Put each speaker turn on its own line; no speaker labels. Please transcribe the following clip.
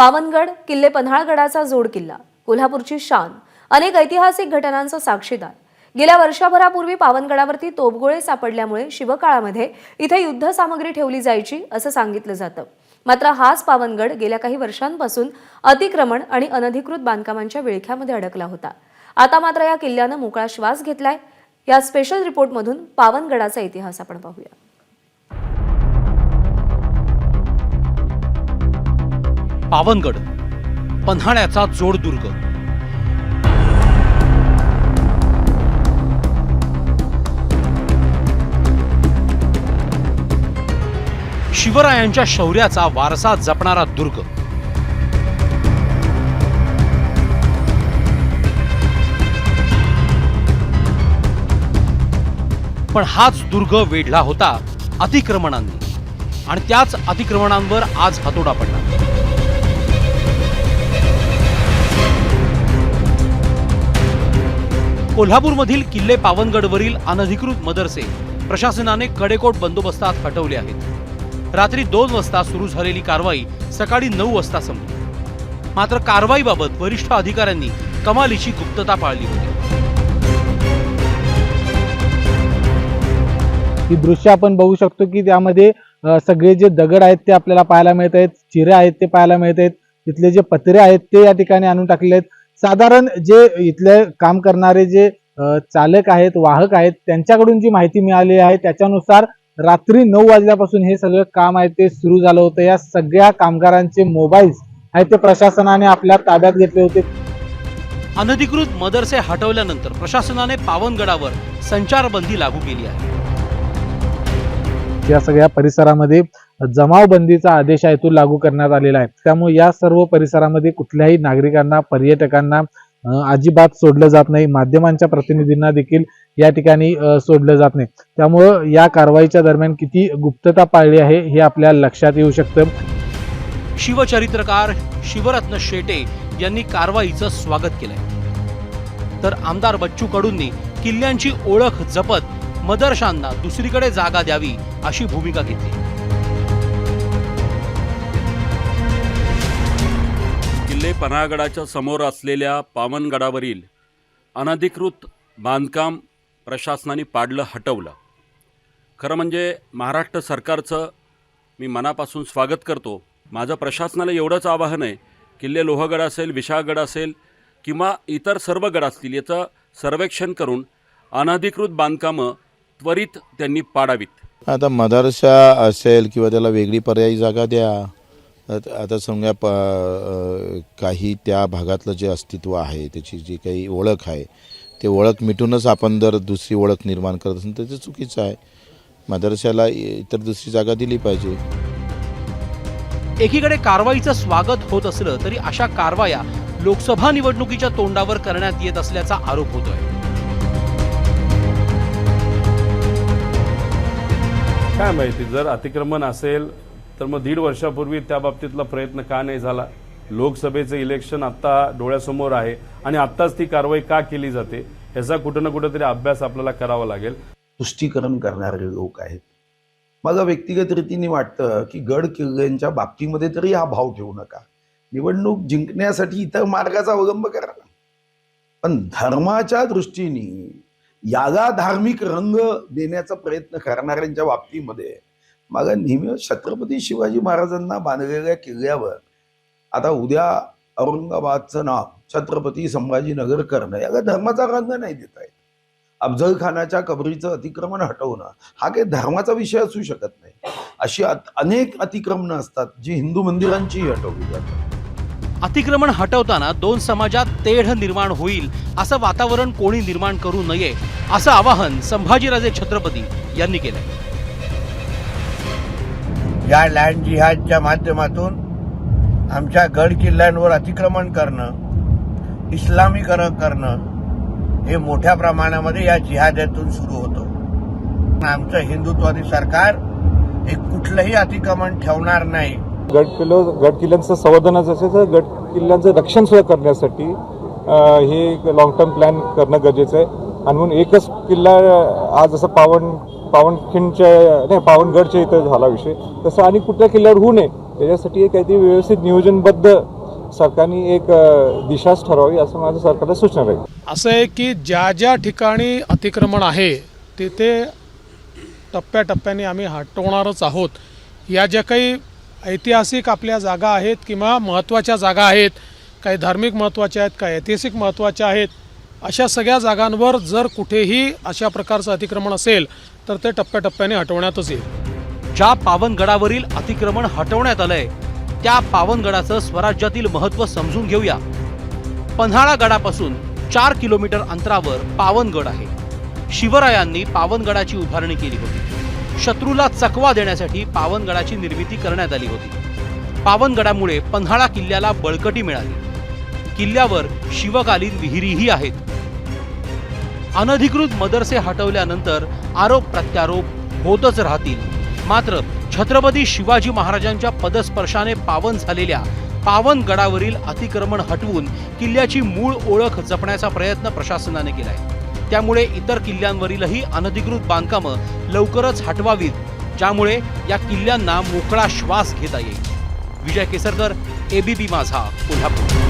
पावनगड किल्ले पन्हाळगडाचा जोड किल्ला कोल्हापूरची शान अनेक ऐतिहासिक घटनांचा साक्षीदार. गेल्या वर्षभरापूर्वी पावनगडावरती तोफगोळे सापडल्यामुळे शिवकाळामध्ये इथे युद्ध सामग्री ठेवली जायची असं सांगितलं जातं. मात्र हाच पावनगड गेल्या काही वर्षांपासून अतिक्रमण आणि अनधिकृत बांधकामांच्या विळख्यामध्ये अडकला होता. आता मात्र या किल्ल्यानं मोकळा श्वास घेतलाय. या स्पेशल रिपोर्टमधून पावनगडाचा इतिहास आपण पाहूया.
पावनगड पन्हाळ्याचा जोडदुर्ग. शिवरायांच्या शौर्याचा वारसा जपणारा दुर्ग. पण हाच दुर्ग वेढला होता अतिक्रमणांनी. आणि त्याच अतिक्रमणांवर आज हातोडा पडला. कोल्हापूरमधील किल्ले पावनगडवरील अनधिकृत मदरसे प्रशासनाने कडेकोट बंदोबस्तात हटवले आहेत. रात्री दोन वाजता सुरू झालेली कारवाई सकाळी नऊ वाजता संपली. मात्र कारवाईबाबत वरिष्ठ अधिकाऱ्यांनी कमालीची गुप्तता पाळली होती.
ही दृश्य आपण बघू शकतो की त्यामध्ये सगळे जे दगड आहेत ते आपल्याला पाहायला मिळत आहेत चिरे आहेत ते पाहायला मिळत आहेत. तिथले जे पत्रे आहेत ते या ठिकाणी आणून टाकले आहेत साधारण जे इथले काम करणारे जे चालक आहेत वाहक आहेत त्यांच्याकडून जी माहिती मिळाली आहे त्याच्यानुसार रात्री नऊ वाजल्यापासून हे सगळं काम आहे ते सुरू झालं होतं. या सगळ्या कामगारांचे मोबाईल्स आहेत ते प्रशासनाने आपल्या ताब्यात घेतले होते.
अनधिकृत मदरसे हटवल्यानंतर प्रशासनाने पावनगडावर संचारबंदी लागू केली आहे.
या सगळ्या परिसरामध्ये जमावबंदीचा आदेश आहे तो लागू करण्यात आलेला आहे. त्यामुळे या सर्व परिसरामध्ये कुठल्याही नागरिकांना पर्यटकांना अजिबात सोडलं जात नाही. माध्यमांच्या प्रतिनिधींना देखील या ठिकाणी सोडलं जात नाही. त्यामुळं या कारवाईच्या दरम्यान किती गुप्तता पाळली आहे हे आपल्या लक्षात येऊ शकतं.
शिवचरित्रकार शिवरत्न शेटे यांनी कारवाईचं स्वागत केलंय. तर आमदार बच्चू कडूंनी किल्ल्यांची ओळख जपत मदरशांना दुसरीकडे जागा द्यावी अशी भूमिका घेतली.
किल्ले पन्हाळगडाच्या समोर असलेल्या पावनगडावरील अनधिकृत बांधकाम प्रशासनाने पाडलं हटवलं. खरं म्हणजे महाराष्ट्र सरकारचं मी मनापासून स्वागत करतो. माझं प्रशासनाला एवढंच आवाहन आहे किल्ले लोहगड असेल विशाळगड असेल किंवा इतर सर्व गड असतील याचं सर्वेक्षण करून अनधिकृत बांधकामं त्वरित त्यांनी पाडावीत.
आता मदरसा असेल किंवा त्याला वेगळी पर्यायी जागा द्या. आता समजा प काही त्या भागातलं जे अस्तित्व आहे त्याची जी काही ओळख आहे ते ओळख मिटूनच आपण जर दुसरी ओळख निर्माण करत असेल तर ते चुकीचं आहे. मदरशाला इतर दुसरी जागा दिली पाहिजे.
एकीकडे कारवाईचं स्वागत होत असलं तरी अशा कारवाया लोकसभा निवडणुकीच्या तोंडावर करण्यात येत असल्याचा आरोप होतोय.
काय माहिती जर अतिक्रमण असेल तर मग दीड वर्षापूर्वी त्या बाबतीतला प्रयत्न का नाही झाला? लोकसभेचं इलेक्शन आत्ता डोळ्यासमोर आहे आणि आत्ताच ती कारवाई का केली जाते? याचा कुठं ना कुठंतरी अभ्यास आपल्याला करावा लागेल.
तुष्टीकरण करणारे लोक आहेत. मला व्यक्तिगत रीतीने वाटतं की गड किल्ल्यांच्या बाबतीमध्ये तरी हा भाव ठेवू नका. निवडणूक जिंकण्यासाठी इतर मार्गाचा अवलंब करा. पण धर्माच्या दृष्टीने याला धार्मिक रंग देण्याचा प्रयत्न करणाऱ्यांच्या बाबतीमध्ये मागं नेहमी छत्रपती शिवाजी महाराजांना बांधलेल्या किल्ल्यावर आता उद्या औरंगाबादचं नाव छत्रपती संभाजीनगर करणं याला धर्माचा रंग नाही देता येत अफजल खानाच्या कबरीचं अतिक्रमण हटवणं हा काही धर्माचा विषय असू शकत नाही. अशी अनेक अतिक्रमणं असतात जी हिंदू मंदिरांचीही हटवली जातात.
अतिक्रमण हटवताना दोन समाजात तेढ निर्माण होईल असं वातावरण कोणी निर्माण करू नये असं आवाहन संभाजीराजे छत्रपती यांनी केलं
या लँड जिहादच्या माध्यमातून आमच्या गड किल्ल्यांवर अतिक्रमण करणं इस्लामीकरण करणं हे मोठ्या प्रमाणामध्ये या जिहाद्यातून सुरू होतं. आमचं हिंदुत्वादी सरकार हे कुठलंही अतिक्रमण ठेवणार नाही.
गड किल्लो गड किल्ल्यांचं संवर्धनाचं असेल तर गड किल्ल्यांचं रक्षण सुद्धा करण्यासाठी हे एक लॉंग टर्म प्लॅन करणं गरजेचं आहे. आणि म्हणून एकच किल्ला आज जसं पावन पावनखिंडच्या नाही पावनगडच्या इथं झाला विषय. तसं आणि कुठल्या किल्ल्यावर होऊ नये त्याच्यासाठी एक काहीतरी व्यवस्थित नियोजनबद्ध सरकारने एक दिशाच ठरवावी असं माझं सरकारला सूचना राहील.
असं आहे की ज्या ज्या ठिकाणी अतिक्रमण आहे तिथे टप्प्याटप्प्याने आम्ही हटवणारच आहोत. या ज्या काही ऐतिहासिक आपल्या जागा आहेत किंवा महत्त्वाच्या जागा आहेत काही धार्मिक महत्त्वाच्या आहेत काही ऐतिहासिक महत्त्वाच्या आहेत अशा सगळ्या जागांवर जर कुठेही अशा प्रकारचं अतिक्रमण असेल तर ते टप्प्याटप्प्याने हटवण्यातच येईल.
ज्या पावनगडावरील अतिक्रमण हटवण्यात आलंय त्या पावनगडाचं स्वराज्यातील महत्त्व समजून घेऊया. पन्हाळा गडापासून चार किलोमीटर अंतरावर पावनगड आहे. शिवरायांनी पावनगडाची उभारणी केली होती. शत्रूला चकवा देण्यासाठी पावनगडाची निर्मिती करण्यात आली होती. पावनगडामुळे पन्हाळा किल्ल्याला बळकटी मिळाली. किल्ल्यावर शिवकालीन विहिरीही आहेत. अनधिकृत मदरसे हटवल्यानंतर आरोप प्रत्यारोप होतच राहतील. मात्र छत्रपती शिवाजी महाराजांच्या पदस्पर्शाने पावन झालेल्या पावनगडावरील अतिक्रमण हटवून किल्ल्याची मूळ ओळख जपण्याचा प्रयत्न प्रशासनाने केलाय. त्यामुळे इतर किल्ल्यांवरीलही अनधिकृत बांधकामं लवकरच हटवावीत ज्यामुळे या किल्ल्यांना मोकळा श्वास घेता येईल. विजय केसरकर एबीपी माझा कोल्हापूर.